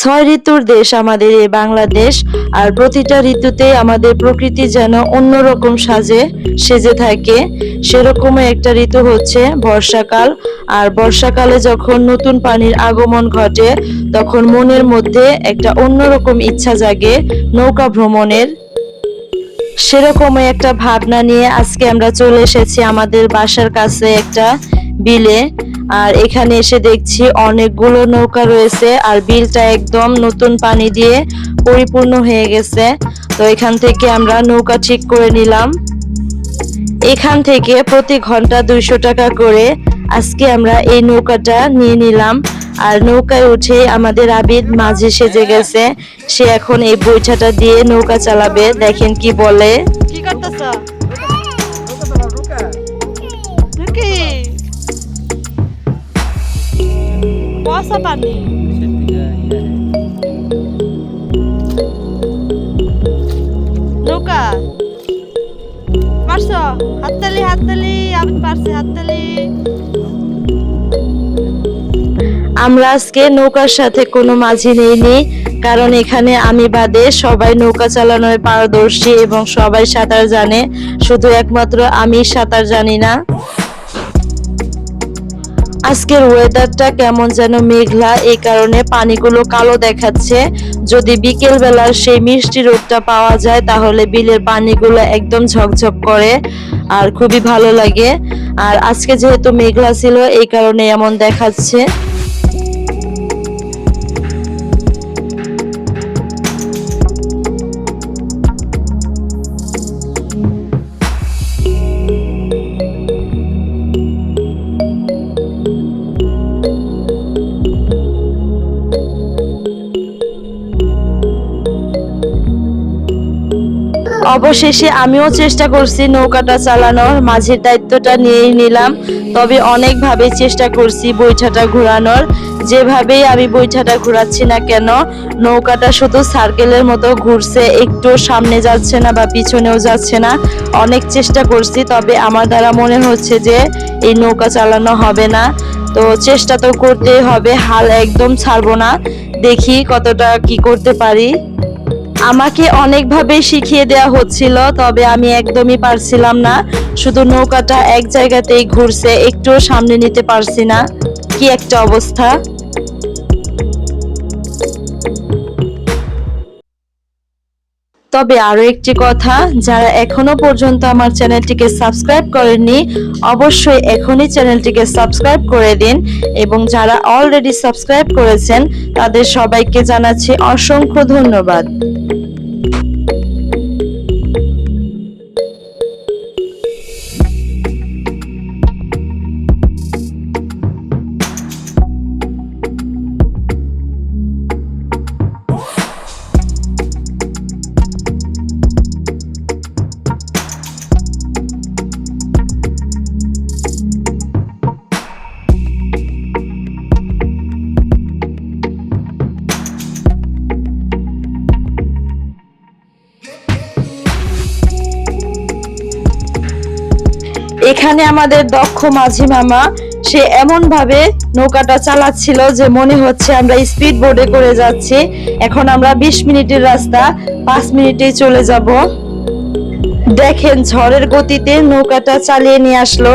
ছয় ঋতুর দেশ আমাদের এই বাংলাদেশ, আর প্রতিটা ঋতুতে আমাদের প্রকৃতি যেন অন্যরকম সাজে, সেজে থাকে। সেরকমই একটা ঋতু হচ্ছে বর্ষাকাল, আর বর্ষাকালে যখন নতুন পানির আগমন ঘটে, তখন মনের মধ্যে একটা অন্যরকম ইচ্ছা জাগে নৌকা ভ্রমণের। সেরকমই একটা ভাবনা নিয়ে আজকে আমরা চলে এসেছি আমাদের বাসার কাছে একটা বিলে। আর এখানে এসে দেখছি অনেকগুলো নৌকা রয়েছে আর বিলটা একদম নতুন পানি দিয়ে পরিপূর্ণ হয়ে গেছে। তো এখান থেকে আমরা নৌকা ঠিক করে নিলাম। এখান থেকে প্রতি ঘণ্টা দুইশো টাকা করে আজকে আমরা এই নৌকাটা নিয়ে নিলাম। আর নৌকায় উঠে আমাদের আবিদ মাঝে সেজে গেছে। সে এখন এই বৈঠাটা দিয়ে নৌকা চালাবে। দেখেন কি বলে। কি করতেছ? পয়সা পানি নৌকা পারছ হাততালি হাততালি আমি পারছি হাততালি আমরা আজকে নৌকার সাথে কোনো মাঝি নেইনি, কারণ এখানে আমি বাদে সবাই নৌকা চালানোয় পারদর্শী এবং সবাই সাঁতার জানে। শুধু একমাত্র আমি সাঁতার জানি না। আজকের ওয়েদারটা কেমন যেন মেঘলা, এই কারণে পানিগুলো কালো দেখাচ্ছে। যদি বিকেল বেলার সেই মিষ্টি রোদটা পাওয়া যায়, তাহলে বিলের পানিগুলো একদম ঝকঝক করে আর খুবই ভালো লাগে। আর আজকে যেহেতু মেঘলা ছিল, এই কারণে এমন দেখাচ্ছে। অবশেষে আমিও চেষ্টা করছি নৌকাটা চালানোর, মাঝের দায়িত্বটা নিয়েই নিলাম। তবে অনেকভাবে চেষ্টা করছি বৈঠাটা ঘোরানোর। যেভাবেই আমি বৈঠাটা ঘোরাচ্ছি না কেন, নৌকাটা শুধু সার্কেলের মতো ঘুরছে, একটু সামনে যাচ্ছে না বা পিছনেও যাচ্ছে না। অনেক চেষ্টা করছি, তবে আমার দ্বারা মনে হচ্ছে যে এই নৌকা চালানো হবে না। তো চেষ্টা তো করতেই হবে, হাল একদম ছাড়বো না। দেখি কতটা কি করতে পারি। আমাকে অনেকভাবে শিখিয়ে দেওয়া হচ্ছিল, তবে আমি একদমই পারছিলাম না। শুধু নৌকাটা এক জায়গাতেই ঘুরছে, একটুও সামনে নিতে পারছি না। কি একটা অবস্থা। তবে আরও একটি কথা, যারা এখনও পর্যন্ত আমার চ্যানেলটিকে সাবস্ক্রাইব করেননি, অবশ্যই এখনই চ্যানেলটিকে সাবস্ক্রাইব করে দিন এবং যারা অলরেডি সাবস্ক্রাইব করেছেন, তাদের সবাইকে জানাচ্ছি অসংখ্য ধন্যবাদ। এখানে আমাদের দক্ষ মাঝি মামা, সে এমন ভাবে নৌকাটা চালাচ্ছিল যে মনে হচ্ছে আমরা স্পিড বোর্ডে করে যাচ্ছি। এখন আমরা বিশ মিনিটের রাস্তা, পাঁচ মিনিটেই চলে যাব। দেখেন ঝড়ের গতিতে নৌকাটা চালিয়ে নিয়ে আসলো।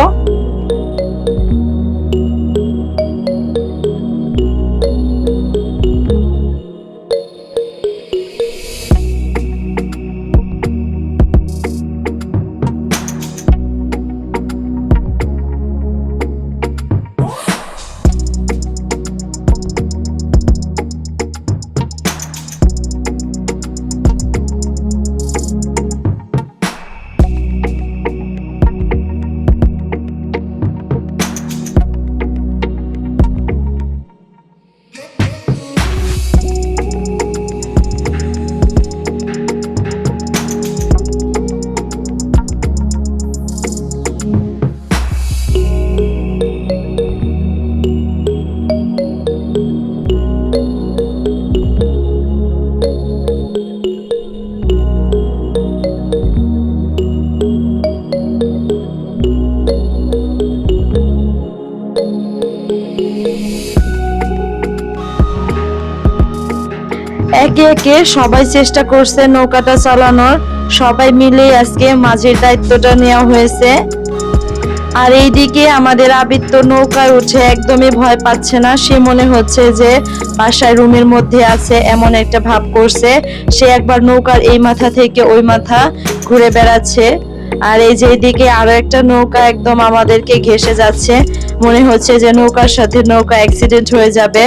একে একে সবাই চেষ্টা করছে নৌকাটা চালানোর? সবাই মিলে আজকে মাঝের দায়িত্বটা নেওয়া হয়েছে। আর এইদিকে আমাদের আবিত্য নৌকায় উঠে একদমই ভয় পাচ্ছে না। সে মনে হচ্ছে যে বাসায় রুমের মধ্যে আছে, এমন একটা ভাব করছে। সে একবার নৌকার এই মাথা থেকে ওই মাথা ঘুরে বেড়াচ্ছে। আর এই যে দিকে আরও একটা নৌকা একদম আমাদেরকে ঘেসে যাচ্ছে। মনে হচ্ছে যে নৌকার সাথে নৌকা অ্যাক্সিডেন্ট হয়ে যাবে।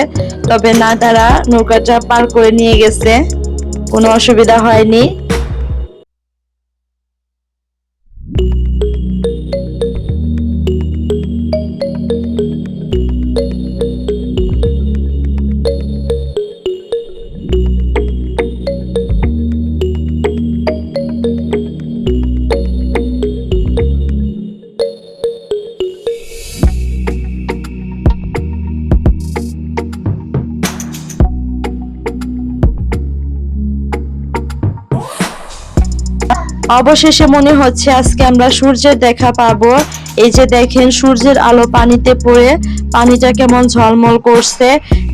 তবে না, তারা নৌকাটা পার করে নিয়ে গেছে। কোনো অসুবিধা হয়নি। অবশেষে মনে হচ্ছে আজকে আমরা সূর্যের দেখা পাবো। এই যে দেখেন, সূর্যের আলো পানিতে পড়ে, পানিটা কেমন ঝলমল করছে।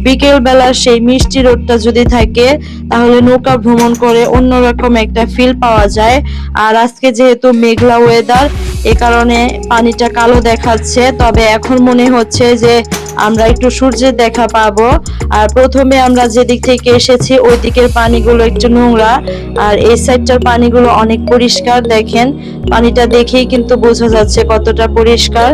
বিকেল বেলার সেই মিষ্টি রোদটা যদি থাকে, তাহলে নৌকা ভ্রমণ করে অন্যরকম একটা ফিল পাওয়া যায়। আর আজকে যেহেতু মেঘলা ওয়েদার এ কারণে পানিটা কালো দেখাচ্ছে, তবে এখন মনে হচ্ছে যে আমরা একটু সূর্যের দেখা পাবো। আর প্রথমে আমরা যেদিক থেকে এসেছি, ওই দিকের পানিগুলো একটু নোংরা। আর এই সাইডটার পানিগুলো অনেক পরিষ্কার, দেখেন। পানিটা দেখেই কিন্তু বোঝা যাচ্ছে কতটা পরিষ্কার।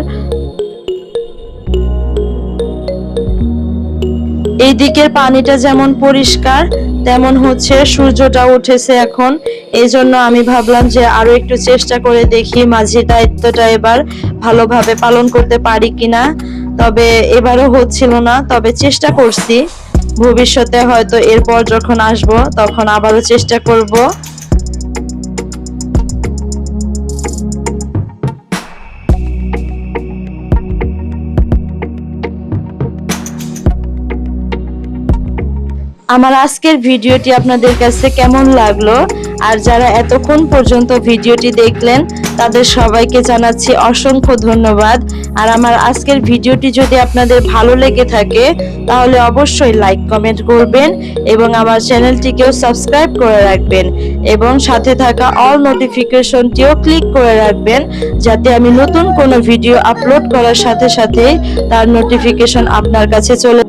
এই দিকের পানিটা যেমন পরিষ্কার, তেমন হচ্ছে সূর্যটা উঠেছে এখন। এই জন্য আমি ভাবলাম যে আরও একটু চেষ্টা করে দেখি মাঝি দায়িত্বটা এবার ভালোভাবে পালন করতে পারি কিনা। তবে এবারও হচ্ছিল না, তবে চেষ্টা করছি। ভবিষ্যতে হয়তো এরপর যখন আসব, তখন আবারও চেষ্টা করব। আমার আজকের ভিডিওটি আপনাদের কাছে কেমন লাগল? আর যারা এতক্ষণ পর্যন্ত ভিডিওটি দেখলেন, তাদের সবাইকে জানাচ্ছি অসংখ্য ধন্যবাদ। আর আমার আজকের ভিডিওটি যদি আপনাদের ভালো লেগে থাকে, তাহলে অবশ্যই লাইক, কমেন্ট করবেন এবং আমার চ্যানেলটিকেও সাবস্ক্রাইব করে রাখবেন এবং সাথে থাকা অল নোটিফিকেশনটিও ক্লিক করে রাখবেন যাতে আমি নতুন কোনো ভিডিও আপলোড করার সাথে সাথে তার নোটিফিকেশন আপনার কাছে চলে